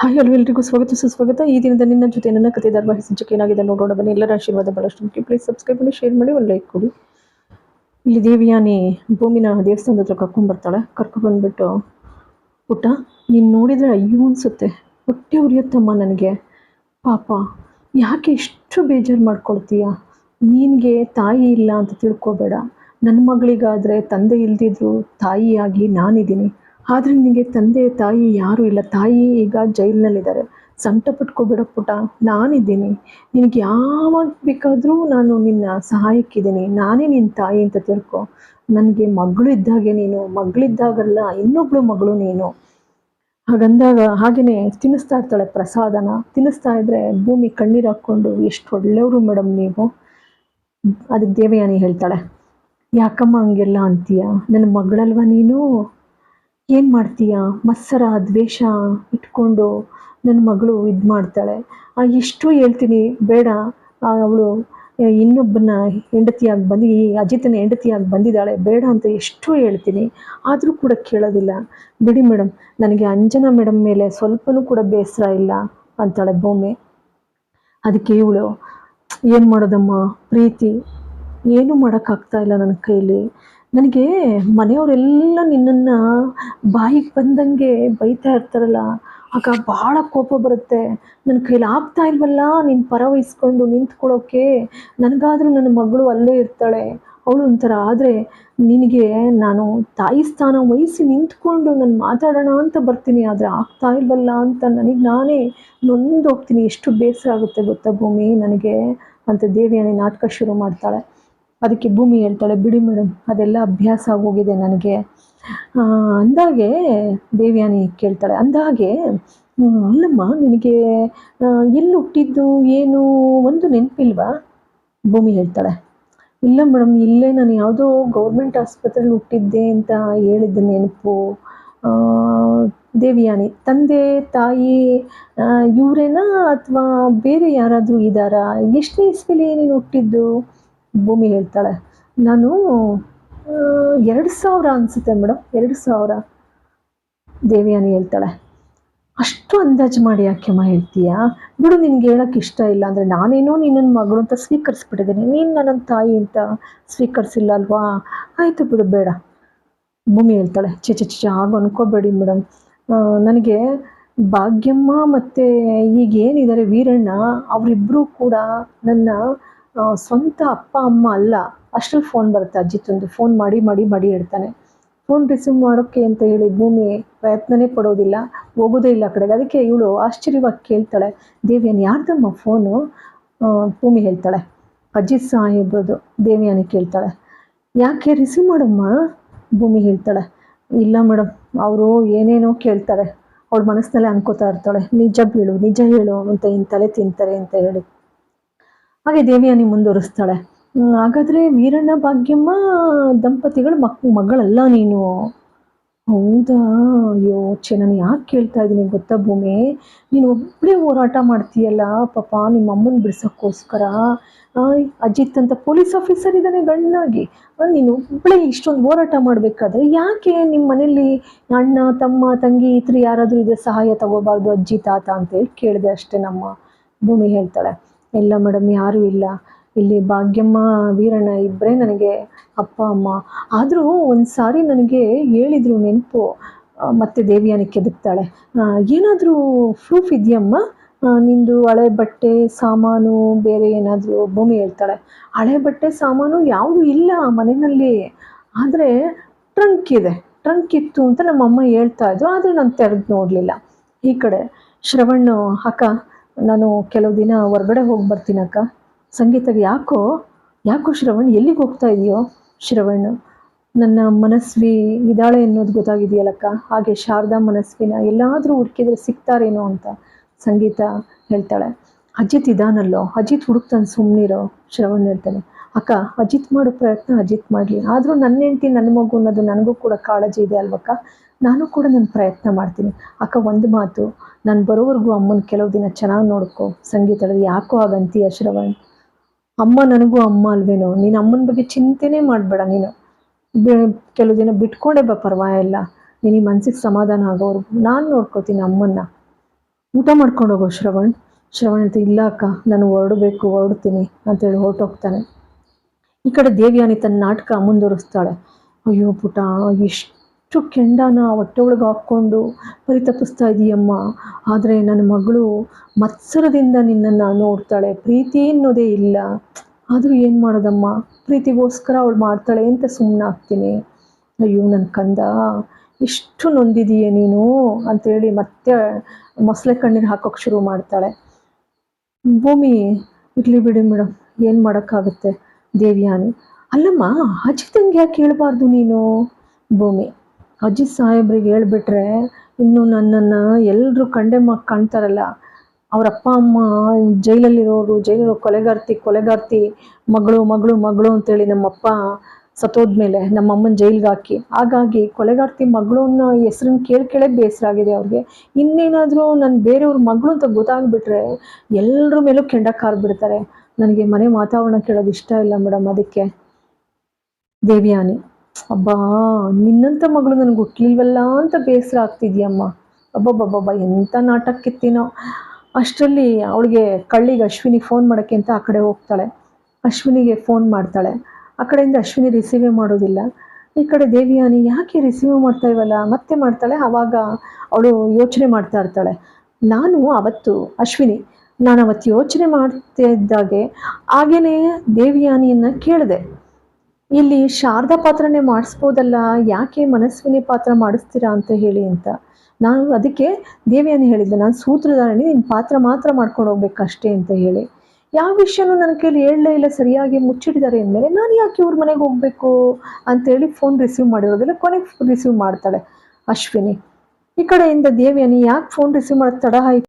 Hi hello ಎಲ್ರಿಗೂ ಸ್ವಾಗತ, ಸುಸ್ವಾಗತ. ಈ ದಿನದ ನಿನ್ನ ಜೊತೆ ನನ್ನ ಕತೆ ಧಾರಾವಾಹಿ ಏನಾಗಿದೆ ನೋಡೋಣ. ಬನ್ನಿ, ಎಲ್ಲರ ಆಶೀರ್ವಾದ ಬಹಳಷ್ಟು ಮುಖ್ಯ. ಪ್ಲೀಸ್ ಸಬ್ಸ್ಕ್ರೈಬ್ ಮಾಡಿ ಶೇರ್ ಮಾಡಿ, ಒಂದು ಲೈಕ್ ಕೊಡಿ. ಇಲ್ಲಿ ದೇವಿಯಾನಿ ಭೂಮಿನ ದೇವಸ್ಥಾನದ ಹತ್ರ ಕರ್ಕೊಂಡ್ಬರ್ತಾಳೆ. ಕರ್ಕೊಂಡ್ಬಂದ್ಬಿಟ್ಟು ಪುಟ್ಟ, ನೀನು ನೋಡಿದರೆ ಅಯ್ಯೋ ಅನಿಸುತ್ತೆ. ಹೊಟ್ಟೆ ಉರಿಯುತ್ತಮ್ಮ ನನಗೆ. ಪಾಪ, ಯಾಕೆ ಇಷ್ಟು ಬೇಜಾರು ಮಾಡ್ಕೊಳ್ತೀಯ? ನಿನಗೆ ತಾಯಿ ಇಲ್ಲ ಅಂತ ತಿಳ್ಕೊಬೇಡ. ನನ್ನ ಮಗಳಿಗಾದರೆ ತಂದೆ ಇಲ್ದಿದ್ರು ತಾಯಿಯಾಗಿ ನಾನಿದ್ದೀನಿ. ಆದರೆ ನಿನಗೆ ತಂದೆ, ತಾಯಿ ಯಾರೂ ಇಲ್ಲ. ತಾಯಿ ಈಗ ಜೈಲಿನಲ್ಲಿದ್ದಾರೆ. ಸಂಕಟ ಪಟ್ಕೋಬೇಡ ಪುಟ. ನಾನಿದ್ದೀನಿ. ನಿನಗೆ ಯಾವಾಗ ಬೇಕಾದರೂ ನಾನು ನಿನ್ನ ಸಹಾಯಕ್ಕಿದ್ದೀನಿ. ನಾನೇ ನಿನ್ನ ತಾಯಿ ಅಂತ ತಿಳ್ಕೊ. ನನಗೆ ಮಗಳು ಇದ್ದಾಗೆ ನೀನು. ಮಗಳಿದ್ದಾಗಲ್ಲ, ಇನ್ನೊಬ್ಳು ಮಗಳು ನೀನು. ಹಾಗಂದಾಗ ಹಾಗೆಯೇ ತಿನ್ನಿಸ್ತಾ ಇರ್ತಾಳೆ ಪ್ರಸಾದನ. ತಿನ್ನಿಸ್ತಾ ಇದ್ರೆ ಭೂಮಿ ಕಣ್ಣೀರು ಹಾಕ್ಕೊಂಡು, ಎಷ್ಟು ಒಳ್ಳೆಯವರು ಮೇಡಮ್ ನೀವು. ಅದಕ್ಕೆ ದೇವಯಾನಿ ಹೇಳ್ತಾಳೆ. ಯಾಕಮ್ಮ ಹಂಗೆಲ್ಲ ಅಂತೀಯ? ನನ್ನ ಮಗಳಲ್ವ ನೀನು? ಏನು ಮಾಡ್ತೀಯ? ಮತ್ಸರ, ದ್ವೇಷ ಇಟ್ಕೊಂಡು ನನ್ನ ಮಗಳು ಇದು ಮಾಡ್ತಾಳೆ. ಎಷ್ಟು ಹೇಳ್ತೀನಿ, ಬೇಡ. ಅವಳು ಇನ್ನೊಬ್ಬನ ಹೆಂಡತಿಯಾಗಿ ಬಂದು, ಈ ಅಜಿತನ ಹೆಂಡತಿಯಾಗಿ ಬಂದಿದ್ದಾಳೆ, ಬೇಡ ಅಂತ ಎಷ್ಟು ಹೇಳ್ತೀನಿ. ಆದರೂ ಕೂಡ ಕೇಳೋದಿಲ್ಲ. ಬಿಡಿ ಮೇಡಮ್ ನನಗೆ ಅಂಜನಾ ಮೇಡಮ್ ಮೇಲೆ ಸ್ವಲ್ಪನೂ ಕೂಡ ಬೇಸರ ಇಲ್ಲ ಅಂತಾಳೆ ಭೂಮಿ ಅದಕ್ಕೆ ಇವಳು, ಏನು ಮಾಡೋದಮ್ಮ? ಪ್ರೀತಿ? ಏನೂ ಮಾಡೋಕ್ಕಾಗ್ತಾ ಇಲ್ಲ ನನ್ನ ಕೈಲಿ. ನನಗೆ ಮನೆಯವರೆಲ್ಲ ನಿನ್ನನ್ನು ಬಾಯಿಗೆ ಬಂದಂಗೆ ಬೈತಾ ಇರ್ತಾರಲ್ಲ, ಆಗ ಭಾಳ ಕೋಪ ಬರುತ್ತೆ. ನನ್ನ ಕೈಲಿ ಆಗ್ತಾ ಇಲ್ವಲ್ಲ ನಿನ್ನ ಪರ ವಹಿಸ್ಕೊಂಡು ನಿಂತ್ಕೊಳ್ಳೋಕ್ಕೆ ನನಗಾದರೂ ನನ್ನ ಮಗಳು ಅಲ್ಲೇ ಇರ್ತಾಳೆ. ಅವಳು ಒಂಥರ ಆದರೆ ನಿನಗೆ ನಾನು ತಾಯಿ ಸ್ಥಾನ ವಹಿಸಿ ನಿಂತ್ಕೊಂಡು ನಾನು ಮಾತಾಡೋಣ ಅಂತ ಬರ್ತೀನಿ, ಆದರೆ ಆಗ್ತಾ ಇಲ್ವಲ್ಲ ಅಂತ ನನಗೆ ನಾನೇ ನೊಂದು ಹೋಗ್ತೀನಿ ಎಷ್ಟು ಬೇಸರ ಆಗುತ್ತೆ ಗೊತ್ತಾ ಭೂಮಿ? ನನಗೆ ಅಂತ ದೇವಿಯಾನಿ ನಾಟಕ ಶುರು ಮಾಡ್ತಾಳೆ. ಅದಕ್ಕೆ ಭೂಮಿ ಹೇಳ್ತಾಳೆ, ಬಿಡಿ ಮೇಡಮ್ ಅದೆಲ್ಲ ಅಭ್ಯಾಸ ಆಗೋಗಿದೆ ನನಗೆ. ಅಂದಾಗೆ ದೇವ್ಯಾನಿ ಕೇಳ್ತಾಳೆ, ಅಂದಾಗೆ ಅಲ್ಲಮ್ಮ, ನಿನಗೆ ಎಲ್ಲಿ ಹುಟ್ಟಿದ್ದು, ಏನು, ಒಂದು ನೆನಪಿಲ್ವಾ? ಭೂಮಿ ಹೇಳ್ತಾಳೆ, ಇಲ್ಲ ಮೇಡಮ್ ಇಲ್ಲೇ ನಾನು ಯಾವುದೋ ಗೌರ್ಮೆಂಟ್ ಆಸ್ಪತ್ರೆಯಲ್ಲಿ ಹುಟ್ಟಿದ್ದೆ ಅಂತ ಹೇಳಿದ್ದೆ ನೆನಪು. ದೇವಿಯಾನಿ, ತಂದೆ, ತಾಯಿ ಇವರೇನಾ ಅಥವಾ ಬೇರೆ ಯಾರಾದರೂ ಇದ್ದಾರಾ? ಎಷ್ಟನೇ ಇಸ್ವಿಲಿ ನೀನು ಹುಟ್ಟಿದ್ದು? ಭೂಮಿ ಹೇಳ್ತಾಳೆ. ನಾನು ಎರಡು ಸಾವಿರ ಅನಿಸುತ್ತೆ ಮೇಡಮ್ ಎರಡು ಸಾವಿರ. ದೇವಿಯಾನಿ ಹೇಳ್ತಾಳೆ. ಅಷ್ಟು ಅಂದಾಜು ಮಾಡಿ ಯಾಕೆಮ್ಮ ಹೇಳ್ತೀಯಾ? ಬಿಡು, ನಿನ್ಗೆ ಹೇಳೋಕ್ಕೆ ಇಷ್ಟ ಇಲ್ಲ ಅಂದರೆ ನಾನೇನೋ ನಿನ್ನ ಮಗಳು ಅಂತ ಸ್ವೀಕರಿಸ್ಬಿಟ್ಟಿದ್ದೀನಿ. ನೀನು ನನ್ನ ತಾಯಿ ಅಂತ ಸ್ವೀಕರಿಸಿಲ್ಲ ಅಲ್ವಾ? ಆಯಿತು ಬಿಡು, ಬೇಡ. ಭೂಮಿ ಹೇಳ್ತಾಳೆ. ಚೆ ಚೆ ಚೆ ಆಗ ಅನ್ಕೋಬೇಡಿ ಮೇಡಮ್ ನನಗೆ ಭಾಗ್ಯಮ್ಮ ಮತ್ತು ಈಗೇನಿದ್ದಾರೆ, ವೀರಣ್ಣ ಅವರಿಬ್ಬರೂ ಕೂಡ ನನ್ನ ಸ್ವಂತ ಅಪ್ಪ, ಅಮ್ಮ ಅಲ್ಲ, ಅಷ್ಟರಲ್ಲಿ ಫೋನ್ ಬರುತ್ತೆ. ಅಜ್ಜಿ ತಂದು ಫೋನ್ ಮಾಡಿ ಮಾಡಿ ಮಾಡಿ ಇಡ್ತಾನೆ ಫೋನ್ ರಿಸೀವ್ ಮಾಡೋಕ್ಕೆ ಅಂತ ಹೇಳಿ ಭೂಮಿ ಪ್ರಯತ್ನನೇ ಪಡೋದಿಲ್ಲ, ಹೋಗೋದೇ ಇಲ್ಲ ಕಡೆಗೆ. ಅದಕ್ಕೆ ಇವಳು ಆಶ್ಚರ್ಯವಾಗಿ ಕೇಳ್ತಾಳೆ, ದೇವಿಯಾನಿ ಯಾರ್ದಮ್ಮ ಫೋನು ಭೂಮಿ ಹೇಳ್ತಾಳೆ ಅಜ್ಜಿ ಸಾಹೇಬ್ರದು. ದೇವಿಯಾನಿ ಕೇಳ್ತಾಳೆ, ಯಾಕೆ ರಿಸೀವ್ ಮಾಡಮ್ಮ? ಭೂಮಿ ಹೇಳ್ತಾಳೆ, ಇಲ್ಲ ಮೇಡಮ್, ಅವರು ಏನೇನೋ ಕೇಳ್ತಾರೆ. ಅವಳ ಮನಸ್ಸಿನಲ್ಲೇ ಅನ್ಕೋತಾ ಇರ್ತಾಳೆ. ನಿಜ ಬೀಳು ನಿಜ ಹೇಳು ಅಂತ ಇನ್ನು ತಲೆ ತಿಂತಾರೆ ಅಂತ ಹೇಳಿ. ಹಾಗೆ ದೇವಿಯಾನಿ ಮುಂದುವರಿಸ್ತಾಳೆ. ಹಾಗಾದರೆ ವೀರಣ್ಣ ಭಾಗ್ಯಮ್ಮ, ದಂಪತಿಗಳು ಮಕ್, ಮಗಳಲ್ಲ ನೀನು? ಹೌದಾ? ಅಯ್ಯೋ ಚೆ ನಾನು ಯಾಕೆ ಕೇಳ್ತಾ ಇದ್ದೀನಿ ಗೊತ್ತಾ ಭೂಮಿ? ನೀನು ಒಬ್ಬಳೇ ಹೋರಾಟ ಮಾಡ್ತೀಯಲ್ಲ, ಪಾಪ ನಿಮ್ಮ ಅಮ್ಮನ ಬಿಡ್ಸೋಕ್ಕೋಸ್ಕರ. ಅಜಿತ್ ಅಂತ ಪೊಲೀಸ್ ಆಫೀಸರ್ ಇದ್ದಾನೆ ಗಣ್ಣಾಗಿ. ನೀನು ಒಬ್ಬಳೇ ಇಷ್ಟೊಂದು ಹೋರಾಟ ಮಾಡಬೇಕಾದ್ರೆ ಯಾಕೆ ನಿಮ್ಮ ಮನೇಲಿ ಅಣ್ಣ, ತಮ್ಮ, ತಂಗಿ ಥರ ಯಾರಾದರೂ ಇದೆ ಸಹಾಯ ತಗೋಬಾರ್ದು ಅಜ್ಜಿ, ತಾತ ಅಂತೇಳಿ ಕೇಳಿದೆ ಅಷ್ಟೇ ನಮ್ಮ ಭೂಮಿ ಹೇಳ್ತಾಳೆ. ಇಲ್ಲ ಮೇಡಮ್, ಯಾರೂ ಇಲ್ಲ. ಇಲ್ಲಿ ಭಾಗ್ಯಮ್ಮ, ವೀರಣ್ಣ ಇಬ್ಬರೇ ನನಗೆ ಅಪ್ಪ, ಅಮ್ಮ. ಆದರೂ ಒಂದು ಸಾರಿ ನನಗೆ ಹೇಳಿದ್ರು ನೆನಪು. ಮತ್ತೆ ದೇವಿಯನ್ನು ಕೆದಕ್ತಾಳೆ. ಏನಾದರೂ ಪ್ರೂಫ್ ಇದೆಯಮ್ಮ? ನಿಂದು ಹಳೆ ಬಟ್ಟೆ, ಸಾಮಾನು, ಬೇರೆ ಏನಾದರೂ ಭೂಮಿ ಹೇಳ್ತಾಳೆ. ಹಳೆ ಬಟ್ಟೆ, ಸಾಮಾನು ಯಾವುದೂ ಇಲ್ಲ ಮನೆಯಲ್ಲಿ. ಆದರೆ ಟ್ರಂಕ್ ಇದೆ. ಟ್ರಂಕ್ ಇತ್ತು ಅಂತ ನಮ್ಮಮ್ಮ ಹೇಳ್ತಾ ಇದ್ರು, ಆದರೆ ನಾನು ತೆರೆದು ನೋಡಲಿಲ್ಲ. ಈ ಕಡೆ ಶ್ರವಣ್ಣು ಅಕ್ಕ ನಾನು ಕೆಲವು ದಿನ ಹೊರಗಡೆ ಹೋಗಿ ಬರ್ತೀನಿ ಅಕ್ಕ. ಸಂಗೀತಗೆ ಯಾಕೋ ಯಾಕೋ ಶ್ರವಣ್, ಎಲ್ಲಿಗೆ ಹೋಗ್ತಾ ಇದೆಯೋ ಶ್ರವಣ್? ನನ್ನ ಮನಸ್ವಿ ಇದ್ದಾಳೆ ಅನ್ನೋದು ಗೊತ್ತಾಗಿದೆಯಲ್ಲಕ್ಕ ಹಾಗೆ ಶಾರದಾ ಮನಸ್ವಿನ ಎಲ್ಲಾದರೂ ಹುಡುಕಿದ್ರೆ ಸಿಗ್ತಾರೇನೋ ಅಂತ ಸಂಗೀತ ಹೇಳ್ತಾಳೆ. ಅಜಿತ್ ಇದಾನಲ್ಲೋ, ಅಜಿತ್ ಹುಡುಕ್ತಾನೆ ಸುಮ್ಮನಿರೋ ಶ್ರವಣ್ ಹೇಳ್ತಾನೆ. ಅಕ್ಕ, ಅಜಿತ್ ಮಾಡೋ ಪ್ರಯತ್ನ, ಅಜಿತ್ ಮಾಡಲಿ. ಆದರೂ ನನ್ನ ಹೆಂಡತಿ ನನ್ನ ಮಗು ಅನ್ನೋದು ನನಗೂ ಕೂಡ ಕಾಳಜಿ ಇದೆ ಅಲ್ವಕ್ಕ? ನಾನು ಕೂಡ ನನ್ನ ಪ್ರಯತ್ನ ಮಾಡ್ತೀನಿ. ಅಕ್ಕ, ಒಂದು ಮಾತು. ನಾನು ಬರೋವರೆಗೂ ಅಮ್ಮನ ಕೆಲವು ದಿನ ಚೆನ್ನಾಗಿ ನೋಡ್ಕೊ. ಸಂಗೀತ ಯಾಕೋ ಹಾಗಂತೀಯ, ಶ್ರವಣ್? ಅಮ್ಮ ನನಗೂ ಅಮ್ಮ ಅಲ್ವೇನೋ? ನೀನು ಅಮ್ಮನ ಬಗ್ಗೆ ಚಿಂತೆನೇ ಮಾಡಬೇಡ ನೀನು. ಕೆಲವು ದಿನ ಬಿಟ್ಕೊಂಡೇ ಬಾ ಪರವಾಗಿಲ್ಲ ನಿನಗೆ ಮನಸ್ಸಿಗೆ ಸಮಾಧಾನ ಆಗೋರು ನಾನು ನೋಡ್ಕೋತೀನಿ ಅಮ್ಮನ್ನ. ಊಟ ಮಾಡ್ಕೊಂಡು ಹೋಗೋ, ಶ್ರವಣ್. ಶ್ರವಣ್ ಅಂತ ಇಲ್ಲ ಅಕ್ಕ. ನಾನು ಹೊರಡಬೇಕು, ಹೊರಡ್ತೀನಿ ಅಂತೇಳಿ ಹೊರಟೋಗ್ತಾನೆ. ಈ ಕಡೆ ದೇವಿಯಾನಿ ತನ್ನ ನಾಟಕ ಮುಂದುವರಿಸ್ತಾಳೆ. ಅಯ್ಯೋ ಪುಟ ಎಷ್ಟು ಕೆಂಡನ ಹೊಟ್ಟೆ ಒಳಗೆ ಹಾಕ್ಕೊಂಡು ಪರಿತಪಿಸ್ತಾ ಇದೀಯಮ್ಮ. ಆದರೆ ನನ್ನ ಮಗಳು ಮತ್ಸರದಿಂದ ನಿನ್ನನ್ನು ನೋಡ್ತಾಳೆ. ಪ್ರೀತಿ ಅನ್ನೋದೇ ಇಲ್ಲ. ಆದರೂ ಏನು ಮಾಡೋದಮ್ಮ? ಪ್ರೀತಿಗೋಸ್ಕರ ಅವಳು ಮಾಡ್ತಾಳೆ ಅಂತ ಸುಮ್ಮನಾಗ್ತೀನಿ ಅಯ್ಯೋ ನನ್ನ ಕಂದ, ಎಷ್ಟು ನೊಂದಿದೀಯ ನೀನು ಅಂತೇಳಿ ಮತ್ತೆ ಮೊಸಳೆ ಕಣ್ಣೀರು ಹಾಕೋಕೆ ಶುರು ಮಾಡ್ತಾಳೆ. ಭೂಮಿ, ಇರಲಿ ಬಿಡಿ ಮೇಡಮ್ ಏನು ಮಾಡೋಕ್ಕಾಗುತ್ತೆ? ದೇವ್ಯಾನಿ. ಅಲ್ಲಮ್ಮ ಅಜಿತಂಗೆ ಯಾಕೆ ಹೇಳಬಾರ್ದು ನೀನು? ಭೂಮಿ ಅಜ್ಜಿ ಸಾಹೇಬ್ರಿಗೆ ಹೇಳ್ಬಿಟ್ರೆ ಇನ್ನು ನನ್ನನ್ನು ಎಲ್ಲರೂ ಕಂಡೆ ಮಕ್ ಕಾಣ್ತಾರಲ್ಲ. ಅವ್ರ ಅಪ್ಪ ಅಮ್ಮ, ಜೈಲಲ್ಲಿರೋರು ಜೈಲಲ್ಲಿ ಕೊಲೆಗಾರ್ತಿ ಕೊಲೆಗಾರ್ತಿ, ಮಗಳು ಮಗಳು ಮಗಳು ಅಂತೇಳಿ ನಮ್ಮಪ್ಪ ಸತ್ತೋದ್ಮೇಲೆ ನಮ್ಮ ಅಮ್ಮನ ಜೈಲ್ಗೆ ಹಾಕಿ. ಹಾಗಾಗಿ ಕೊಲೆಗಾರ್ತಿ, ಮಗಳು ಅನ್ನೋ ಹೆಸ್ರನ್ನ ಕೇಳಿ ಕೇಳೇ ಬೇಸರ ಆಗಿದೆ ಅವ್ರಿಗೆ. ಇನ್ನೇನಾದರೂ ನಾನು ಬೇರೆಯವ್ರ ಮಗಳು ಅಂತ ಗೊತ್ತಾಗ್ಬಿಟ್ರೆ ಎಲ್ಲರ ಮೇಲೂ ಕೆಂಡ ಕಾರ್ಬಿಡ್ತಾರೆ ನನಗೆ ಮನೆ ವಾತಾವರಣ ಕೇಳೋದು ಇಷ್ಟ ಇಲ್ಲ ಮೇಡಮ್, ಅದಕ್ಕೆ. ದೇವಿಯಾನಿ, ಅಬ್ಬಾ, ನಿನ್ನಂಥ ಮಗಳು ನನಗೆ ಹುಟ್ಟಲಿಲ್ವಲ್ಲ ಅಂತ ಬೇಸರ ಆಗ್ತಿದ್ಯಮ್ಮ ಅಬ್ಬಬ್ಬಬ್ಬಬ್ಬ, ಎಂಥ ನಾಟಕ್ಕಿತ್ತೀನೋ ಅಷ್ಟರಲ್ಲಿ ಅವಳಿಗೆ ಕಳ್ಳಿಗೆ ಅಶ್ವಿನಿ ಫೋನ್ ಮಾಡೋಕ್ಕೆ ಅಂತ ಆ ಕಡೆ ಹೋಗ್ತಾಳೆ. ಅಶ್ವಿನಿಗೆ ಫೋನ್ ಮಾಡ್ತಾಳೆ. ಆ ಕಡೆಯಿಂದ ಅಶ್ವಿನಿ ರಿಸೀವೇ ಮಾಡೋದಿಲ್ಲ. ಈ ಕಡೆ ದೇವಿಯಾನಿ ಯಾಕೆ ರಿಸೀವ್ ಮಾಡ್ತಾ ಇವಲ್ಲ? ಮತ್ತೆ ಮಾಡ್ತಾಳೆ, ಆವಾಗ ಅವಳು ಯೋಚನೆ ಮಾಡ್ತಾ ಇರ್ತಾಳೆ. ನಾನು ಅವತ್ತು ಅಶ್ವಿನಿ ನಾನು ಅವತ್ತು ಯೋಚನೆ ಮಾಡ್ತಾ ಇದ್ದಾಗೆ, ಹಾಗೇನೆ ದೇವಿಯಾನಿಯನ್ನು ಕೇಳಿದೆ. ಇಲ್ಲಿ ಶಾರದಾ ಪಾತ್ರನೇ ಮಾಡಿಸ್ಬೋದಲ್ಲ, ಯಾಕೆ ಮನಸ್ವಿನಿ ಪಾತ್ರ ಮಾಡಿಸ್ತೀರಾ ಅಂತ ಹೇಳಿ ಅಂತ. ನಾನು ಅದಕ್ಕೆ ದೇವಿಯಾನಿ ಹೇಳಿದ್ದೆ ನಾನು ಸೂತ್ರಧಾರಣಿ ನಿನ್ನ ಪಾತ್ರ ಮಾತ್ರ ಮಾಡ್ಕೊಂಡು ಹೋಗ್ಬೇಕಷ್ಟೇ ಅಂತ ಹೇಳಿ. ಯಾವ ವಿಷಯನೂ ನನ್ನ ಕೈಲಿ ಹೇಳಲೇ ಇಲ್ಲ, ಸರಿಯಾಗಿ ಮುಚ್ಚಿಡಿದ್ದಾರೆ ಅಂದಮೇಲೆ, ನಾನು ಯಾಕೆ ಇವ್ರ ಮನೆಗೆ ಹೋಗಬೇಕು? ಅಂತೇಳಿ ಫೋನ್ ರಿಸೀವ್ ಮಾಡಿರೋದಿಲ್ಲ ಕೊನೆಗೆ ರಿಸೀವ್ ಮಾಡ್ತಾಳೆ ಅಶ್ವಿನಿ. ಈ ಕಡೆಯಿಂದ ದೇವಿಯಾನಿ ಯಾಕೆ ಫೋನ್ ರಿಸೀವ್ ಮಾಡೋದು ತಡ ಆಯಿತು?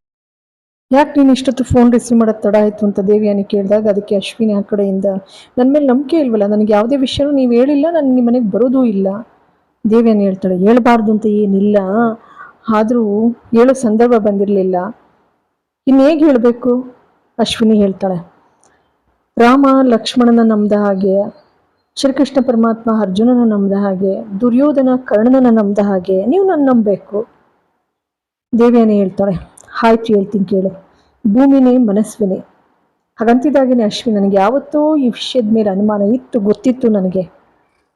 ಯಾಕೆ ನೀನು ಇಷ್ಟೊತ್ತು ಫೋನ್ ರಿಸೀವ್ ಮಾಡೋದು ತಡ ಆಯಿತು ಅಂತ ದೇವಿಯಾನಿ ಕೇಳಿದಾಗ ಅದಕ್ಕೆ ಅಶ್ವಿನಿ ಆ ಕಡೆಯಿಂದ ನನ್ನ ಮೇಲೆ ನಂಬಿಕೆ ಇಲ್ವಲ್ಲ, ನನಗೆ ಯಾವುದೇ ವಿಷಯನೂ ನೀವು ಹೇಳಿಲ್ಲ, ನಾನು ನಿಮ್ಮ ಮನೆಗೆ ಬರೋದೂ ಇಲ್ಲ. ದೇವಿಯಾನಿ ಹೇಳ್ತಾಳೆ, ಹೇಳ್ಬಾರ್ದು ಅಂತ ಏನಿಲ್ಲ. ಆದರೂ ಹೇಳೋ ಸಂದರ್ಭ ಬಂದಿರಲಿಲ್ಲ. ಇನ್ನು ಹೇಗೆ ಹೇಳಬೇಕು? ಅಶ್ವಿನಿ ಹೇಳ್ತಾಳೆ, ರಾಮ ಲಕ್ಷ್ಮಣನ ನಂಬ್ದ ಹಾಗೆ, ಶ್ರೀಕೃಷ್ಣ ಪರಮಾತ್ಮ ಅರ್ಜುನನ ನಂಬ್ದ ಹಾಗೆ, ದುರ್ಯೋಧನ ಕರ್ಣನ ನಂಬ್ದ ಹಾಗೆ, ನೀವು ನನ್ನ ನಂಬಬೇಕು. ದೇವಿಯಾನಿ ಹೇಳ್ತಾಳೆ ಆಯ್ತು ಹೇಳ್ತೀನಿ ಕೇಳು. ಭೂಮಿನೇ ಮನಸ್ವಿನಿ. ಹಾಗಂತಿದ್ದಾಗೇನೆ ಅಶ್ವಿನಿ, ನನಗೆ ಯಾವತ್ತೋ ಈ ವಿಷಯದ ಮೇಲೆ ಅನುಮಾನ ಇತ್ತು, ಗೊತ್ತಿತ್ತು ನನಗೆ.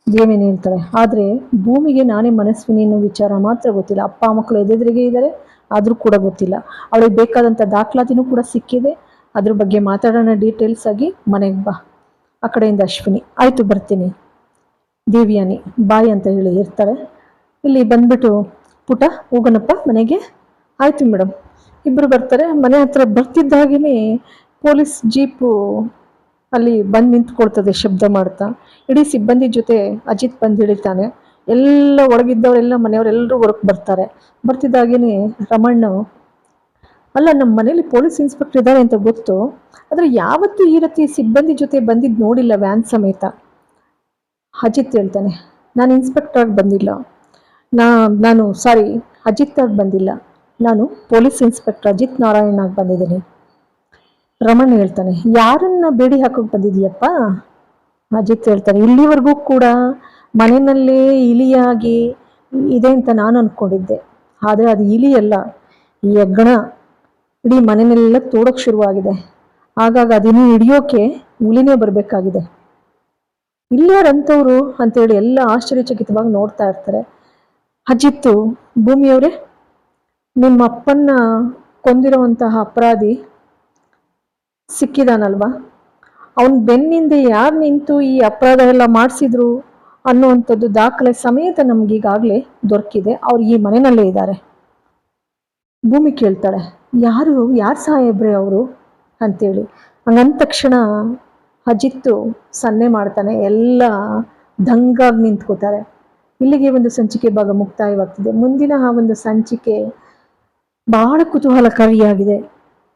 ದೇವೇನು ಹೇಳ್ತಾಳೆ, ಆದರೆ ಭೂಮಿಗೆ ನಾನೇ ಮನಸ್ವಿನಿ ಅನ್ನೋ ವಿಚಾರ ಮಾತ್ರ ಗೊತ್ತಿಲ್ಲ. ಅಪ್ಪ, ಮಕ್ಕಳು ಎದೆದ್ರಿಗೆ ಇದ್ದಾರೆ, ಆದರೂ ಕೂಡ ಗೊತ್ತಿಲ್ಲ. ಅವಳಿಗೆ ಬೇಕಾದಂಥ ದಾಖಲಾತಿನೂ ಕೂಡ ಸಿಕ್ಕಿದೆ. ಅದ್ರ ಬಗ್ಗೆ ಮಾತಾಡೋಣ ಡೀಟೇಲ್ಸ್ ಆಗಿ ಮನೆಗೆ ಬಾ. ಆ ಕಡೆಯಿಂದ ಅಶ್ವಿನಿ, ಆಯಿತು ಬರ್ತೀನಿ. ದೇವಿಯಾನಿ, ಬಾಯಿ ಅಂತ ಹೇಳಿ ಇರ್ತಾರೆ ಇಲ್ಲಿ ಬಂದ್ಬಿಟ್ಟು ಪುಟ, ಹೋಗೋಣಪ್ಪ ಮನೆಗೆ. ಆಯಿತು ಮೇಡಮ್ ಇಬ್ಬರು ಬರ್ತಾರೆ. ಮನೆ ಹತ್ರ ಬರ್ತಿದ್ದಾಗೇ ಪೊಲೀಸ್ ಜೀಪು ಅಲ್ಲಿ ಬಂದು ನಿಂತ್ಕೊಳ್ತದೆ ಶಬ್ದ ಮಾಡ್ತಾ. ಇಡೀ ಸಿಬ್ಬಂದಿ ಜೊತೆ ಅಜಿತ್ ಬಂದು ಹಿಡಿತಾನೆ. ಎಲ್ಲ ಒಳಗಿದ್ದವರೆಲ್ಲ ಮನೆಯವರೆಲ್ಲರೂ ಹೊರಗೆ ಬರ್ತಾರೆ. ಬರ್ತಿದ್ದಾಗೇ ರಮಣ್ಣ, ಅಲ್ಲ ನಮ್ಮ ಮನೇಲಿ ಪೊಲೀಸ್ ಇನ್ಸ್ಪೆಕ್ಟರ್ ಇದ್ದಾರೆ ಅಂತ ಗೊತ್ತು. ಆದರೆ ಯಾವತ್ತೂ ಈ ರೀತಿ ಸಿಬ್ಬಂದಿ ಜೊತೆ ಬಂದಿದ್ದು ನೋಡಿಲ್ಲ ವ್ಯಾನ್ ಸಮೇತ. ಅಜಿತ್ ಹೇಳ್ತಾನೆ, ನಾನು ಇನ್ಸ್ಪೆಕ್ಟರ್ ಬಂದಿಲ್ಲ. ನಾ, ನಾನು, ಸಾರಿ, ಅಜಿತ್ ಆಗಿ ಬಂದಿಲ್ಲ. ನಾನು ಪೊಲೀಸ್ ಇನ್ಸ್ಪೆಕ್ಟರ್ ಅಜಿತ್ ನಾರಾಯಣ್ ಆಗಿ ಬಂದಿದ್ದೀನಿ. ರಮಣ್ ಹೇಳ್ತಾನೆ, ಯಾರನ್ನ ಬೇಡಿ ಹಾಕೋಕೆ ಬಂದಿದೀಯಪ್ಪ? ಅಜಿತ್ ಹೇಳ್ತಾನೆ, ಇಲ್ಲಿವರೆಗೂ ಕೂಡ ಮನೆಯಲ್ಲೇ ಇಲಿಯಾಗಿ ಇದೆ ಅಂತ ನಾನು ಅನ್ಕೊಂಡಿದ್ದೆ. ಆದರೆ ಅದು ಇಲಿ ಅಲ್ಲ, ಈ ಹೆಗ್ಗಣ ಇಡೀ ಮನೆಯಲ್ಲೆಲ್ಲ ತೋಡೋಕೆ ಶುರುವಾಗಿದೆ. ಹಾಗಾಗಿ ಅದನ್ನು ಹಿಡಿಯೋಕೆ ಹುಲಿನೇ ಬರಬೇಕಾಗಿದೆ. ಇಲ್ಲಾರಂಥವ್ರು ಅಂತೇಳಿ ಎಲ್ಲ ಆಶ್ಚರ್ಯಚಕಿತವಾಗಿ ನೋಡ್ತಾ ಇರ್ತಾರೆ. ಅಜಿತ್ತು, ಭೂಮಿಯವರೇ ನಿಮ್ಮ ಅಪ್ಪನ್ನ ಕೊಂದಿರುವಂತಹ ಅಪರಾಧಿ ಸಿಕ್ಕಿದಾನಲ್ವಾ? ಅವನ ಬೆನ್ನಿಂದ ಯಾರು ನಿಂತು ಈ ಅಪರಾಧ ಎಲ್ಲ ಮಾಡಿಸಿದ್ರು ಅನ್ನುವಂಥದ್ದು ದಾಖಲೆ ಸಮೇತ ನಮಗೀಗಾಗಲೇ ದೊರಕಿದೆ. ಅವ್ರು ಈ ಮನೆಯಲ್ಲೇ ಇದ್ದಾರೆ. ಭೂಮಿ ಕೇಳ್ತಾಳೆ, ಯಾರು ಯಾರು ಸಾಹೇಬ್ರೆ ಅವರು? ಅಂತೇಳಿ. ಹಂಗಂದ ತಕ್ಷಣ ಅಜಿತ್ತು ಸನ್ನೆ ಮಾಡ್ತಾನೆ, ಎಲ್ಲ ದಂಗಾಗಿ ನಿಂತ್ಕೋತಾರೆ. ಇಲ್ಲಿಗೆ ಒಂದು ಸಂಚಿಕೆ ಭಾಗ ಮುಕ್ತಾಯವಾಗ್ತಿದೆ. ಮುಂದಿನ ಆ ಒಂದು ಸಂಚಿಕೆ ಬಹಳ ಕುತೂಹಲಕಾರಿಯಾಗಿದೆ.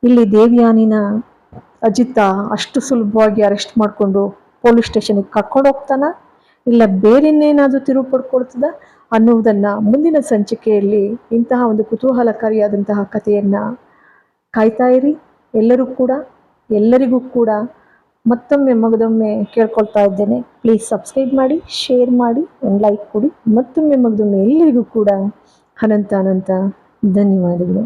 ಇಲ್ಲಿ ದೇವಯಾನಿನ ಅಜಿತ ಅಷ್ಟು ಸುಲಭವಾಗಿ ಅರೆಸ್ಟ್ ಮಾಡಿಕೊಂಡು ಪೊಲೀಸ್ ಸ್ಟೇಷನಿಗೆ ಕರ್ಕೊಂಡು ಹೋಗ್ತಾನ? ಇಲ್ಲ ಬೇರೆನ್ನೇನಾದರೂ ತಿರುವು ಪಡ್ಕೊಳ್ತದ ಅನ್ನುವುದನ್ನು ಮುಂದಿನ ಸಂಚಿಕೆಯಲ್ಲಿ ಇಂತಹ ಒಂದು ಕುತೂಹಲಕಾರಿಯಾದಂತಹ ಕಥೆಯನ್ನು ಕಾಯ್ತಾ ಇರಿ. ಎಲ್ಲರೂ ಕೂಡ, ಎಲ್ಲರಿಗೂ ಕೂಡ ಮತ್ತೊಮ್ಮೆ ಮಗದೊಮ್ಮೆ ಕೇಳ್ಕೊಳ್ತಾ ಇದ್ದೇನೆ. ಪ್ಲೀಸ್ ಸಬ್ಸ್ಕ್ರೈಬ್ ಮಾಡಿ, ಶೇರ್ ಮಾಡಿ, ಒಂದು ಲೈಕ್ ಕೊಡಿ. ಮತ್ತೊಮ್ಮೆ ಮಗದೊಮ್ಮೆ ಎಲ್ಲರಿಗೂ ಕೂಡ ಅನಂತ ಅನಂತ ధన్యవాదాలు